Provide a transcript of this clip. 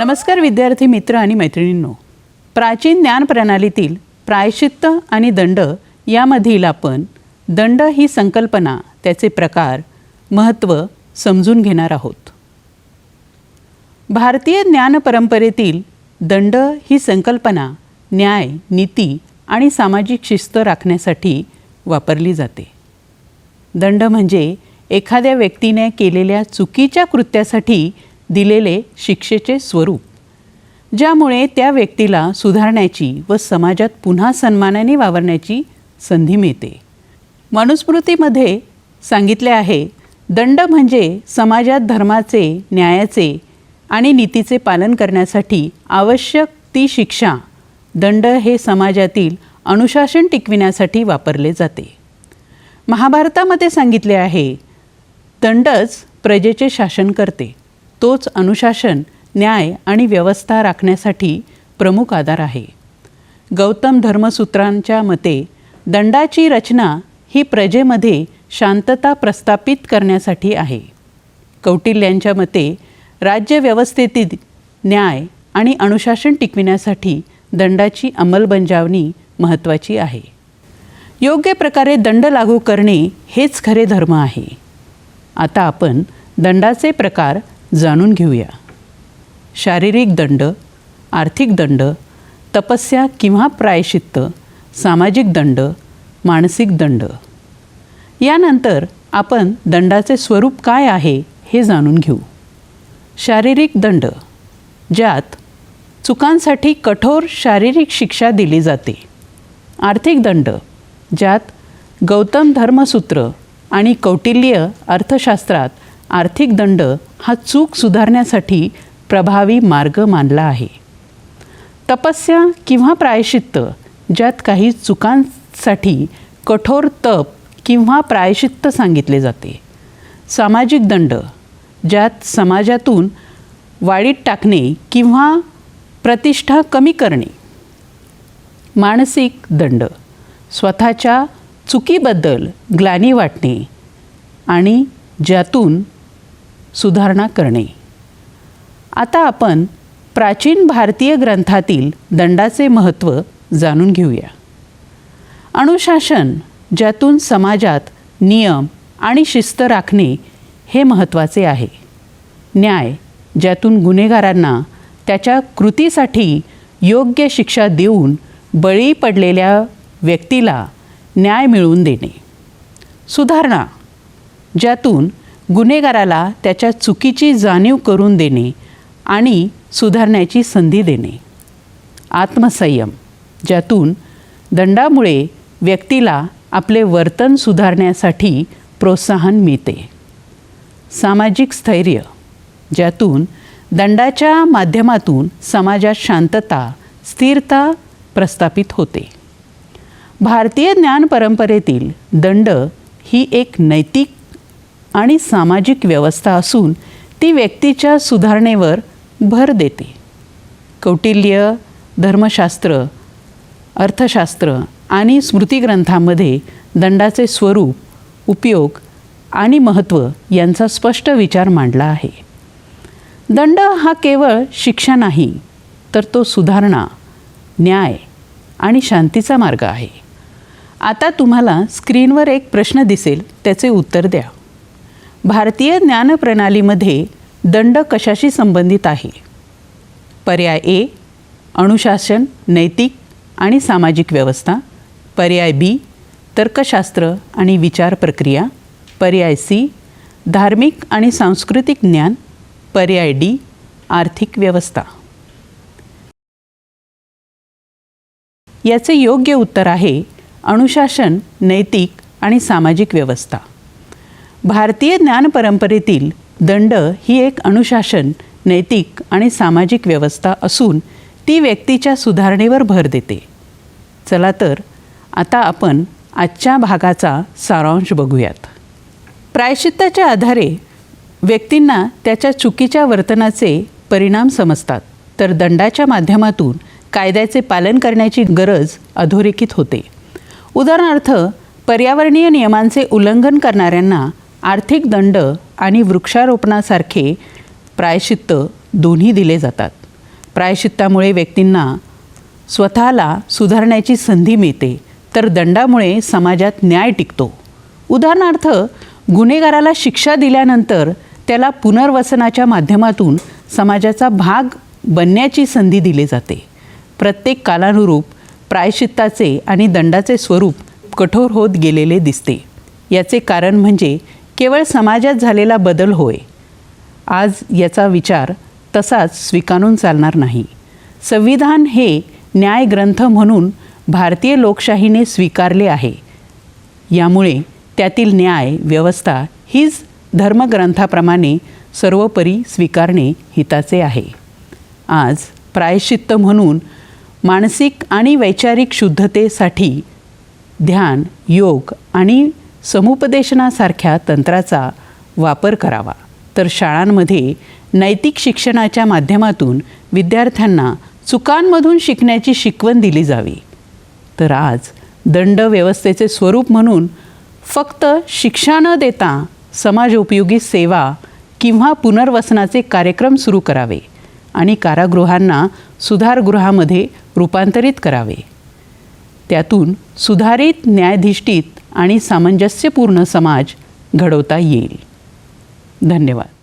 नमस्कार विद्यार्थी मित्र आणि मैत्रिणींनो. प्राचीन ज्ञान प्रणालीतील प्रायश्चित्त आणि दंड यामधील आपण दंड ही संकल्पना त्याचे प्रकार महत्त्व समजून घेणार आहोत. भारतीय ज्ञान परंपरेतील दंड ही संकल्पना न्याय नीती आणि सामाजिक शिस्त राखण्यासाठी वापरली जाते. दंड म्हणजे एखाद्या व्यक्तीने केलेल्या चुकीच्या कृत्यासाठी दिलेले शिक्षेचे स्वरूप ज्यामुळे त्या व्यक्तीला सुधारण्याची व समाजात पुन्हा सन्मानाने वावरण्याची संधी मिळते. मनुस्मृतीमध्ये सांगितले आहे दंड म्हणजे समाजात धर्माचे न्यायाचे आणि नीतीचे पालन करण्यासाठी आवश्यक ती शिक्षा दंड हे समाजातील अनुशासन टिकविण्यासाठी वापरले जाते. महाभारतामध्ये सांगितले आहे दंडच प्रजेचे शासन करते. तोच अनुशासन न्याय आणि व्यवस्था राखण्यासाठी प्रमुख आधार आहे. गौतम धर्मसूत्रांच्या मते दंडाची रचना ही प्रजेमध्ये शांतता प्रस्थापित करण्यासाठी आहे. कौटिल्यांच्या मते राज्यव्यवस्थेतील न्याय आणि अनुशासन टिकविण्यासाठी दंडाची अंमलबजावणी महत्त्वाची आहे. योग्य प्रकारे दंड लागू करणे हेच खरे धर्म आहे. आता आपण दंडाचे प्रकार जाणून घेऊया. शारीरिक दंड आर्थिक दंड तपस्या किंवा प्रायश्चित्त सामाजिक दंड मानसिक दंड. यानंतर आपण दंडाचे स्वरूप काय आहे हे जाणून घेऊ. शारीरिक दंड ज्यात चुकांसाठी कठोर शारीरिक शिक्षा दिली जाते. आर्थिक दंड ज्यात गौतम धर्मसूत्र आणि कौटिल्य अर्थशास्त्रात आर्थिक दंड हा चूक सुधारण्यासाठी प्रभावी मार्ग मानला आहे. तपस्या किंवा प्रायश्चित्त ज्यात काही चुकांसाठी कठोर तप किंवा प्रायश्चित्त सांगितले जाते. सामाजिक दंड ज्यात समाजातून वाढीत टाकणे किंवा प्रतिष्ठा कमी करणे. मानसिक दंड स्वतःच्या चुकीबद्दल ग्लानी वाटणे आणि ज्यातून सुधारणा करणे. आता आपण प्राचीन भारतीय ग्रंथातील दंडाचे महत्त्व जाणून घेऊया. अनुशासन ज्यातून समाजात नियम आणि शिस्त राखणे हे महत्त्वाचे आहे. न्याय ज्यातून गुन्हेगारांना त्याच्या कृतीसाठी योग्य शिक्षा देऊन बळी पडलेल्या व्यक्तीला न्याय मिळवून देणे. सुधारणा ज्यातून गुन्हेगाराला त्याच्या चुकीची जाणीव करून देणे आणि सुधारण्याची संधी देणे. आत्मसंयम ज्यातून दंडामुळे व्यक्तीला आपले वर्तन सुधारण्यासाठी प्रोत्साहन मिळते. सामाजिक स्थैर्य ज्यातून दंडाच्या माध्यमातून समाजात शांतता स्थिरता प्रस्थापित होते. भारतीय ज्ञान परंपरेतील दंड ही एक नैतिक आणि सामाजिक व्यवस्था असून ती व्यक्तीच्या सुधारणेवर भर देते. कौटिल्य धर्मशास्त्र अर्थशास्त्र आणि स्मृतिग्रंथामध्ये दंडाचे स्वरूप उपयोग आणि महत्त्व यांचा स्पष्ट विचार मांडला आहे. दंड हा केवळ शिक्षा नाही तर तो सुधारणा न्याय आणि शांतीचा मार्ग आहे. आता तुम्हाला स्क्रीनवर एक प्रश्न दिसेल त्याचे उत्तर द्या. भारतीय ज्ञानप्रणालीमध्ये दंड कशाशी संबंधित आहे? पर्याय ए अनुशासन नैतिक आणि सामाजिक व्यवस्था. पर्याय बी तर्कशास्त्र आणि विचार प्रक्रिया. पर्याय सी धार्मिक आणि सांस्कृतिक ज्ञान. पर्याय डी आर्थिक व्यवस्था. याचे योग्य उत्तर आहे अनुशासन नैतिक आणि सामाजिक व्यवस्था. भारतीय ज्ञानपरंपरेतील दंड ही एक अनुशासन नैतिक आणि सामाजिक व्यवस्था असून ती व्यक्तीच्या सुधारणेवर भर देते. चला तर आता आपण आजच्या भागाचा सारांश बघूयात. प्रायश्चित्ताच्या आधारे व्यक्तींना त्याच्या चुकीच्या वर्तनाचे परिणाम समजतात तर दंडाच्या माध्यमातून कायद्याचे पालन करण्याची गरज अधोरेखित होते. उदाहरणार्थ पर्यावरणीय नियमांचे उल्लंघन करणाऱ्यांना आर्थिक दंड आणि वृक्षारोपणासारखे प्रायश्चित्त दोन्ही दिले जातात. प्रायश्चित्तामुळे व्यक्तींना स्वतःला सुधारण्याची संधी मिळते तर दंडामुळे समाजात न्याय टिकतो. उदाहरणार्थ गुन्हेगाराला शिक्षा दिल्यानंतर त्याला पुनर्वसनाच्या माध्यमातून समाजाचा भाग बनण्याची संधी दिली जाते. प्रत्येक कालानुरूप प्रायश्चित्ताचे आणि दंडाचे स्वरूप कठोर होत गेलेले दिसते. याचे कारण म्हणजे केवळ समाजात झालेला बदल होय. आज याचा विचार तसाच स्वीकारून चालणार नाही. संविधान हे न्यायग्रंथ म्हणून भारतीय लोकशाहीने स्वीकारले आहे. यामुळे त्यातील न्याय व्यवस्था हीच धर्मग्रंथाप्रमाणे सर्वोपरी स्वीकारणे हिताचे आहे. आज प्रायश्चित्त म्हणून मानसिक आणि वैचारिक शुद्धतेसाठी ध्यान योग आणि समुपदेशनासारख्या तंत्राचा वापर करावा. तर शाळांमध्ये नैतिक शिक्षणाच्या माध्यमातून विद्यार्थ्यांना चुकांमधून शिकण्याची शिकवण दिली जावी. तर आज दंड व्यवस्थेचे स्वरूप म्हणून फक्त शिक्षा न देता समाजोपयोगी सेवा किंवा पुनर्वसनाचे कार्यक्रम सुरू करावे आणि कारागृहांना सुधारगृहामध्ये रूपांतरित करावे. त्यातून सुधारित न्यायाधिष्ठित आणि सामंजस्यपूर्ण समाज घडवता येईल. धन्यवाद.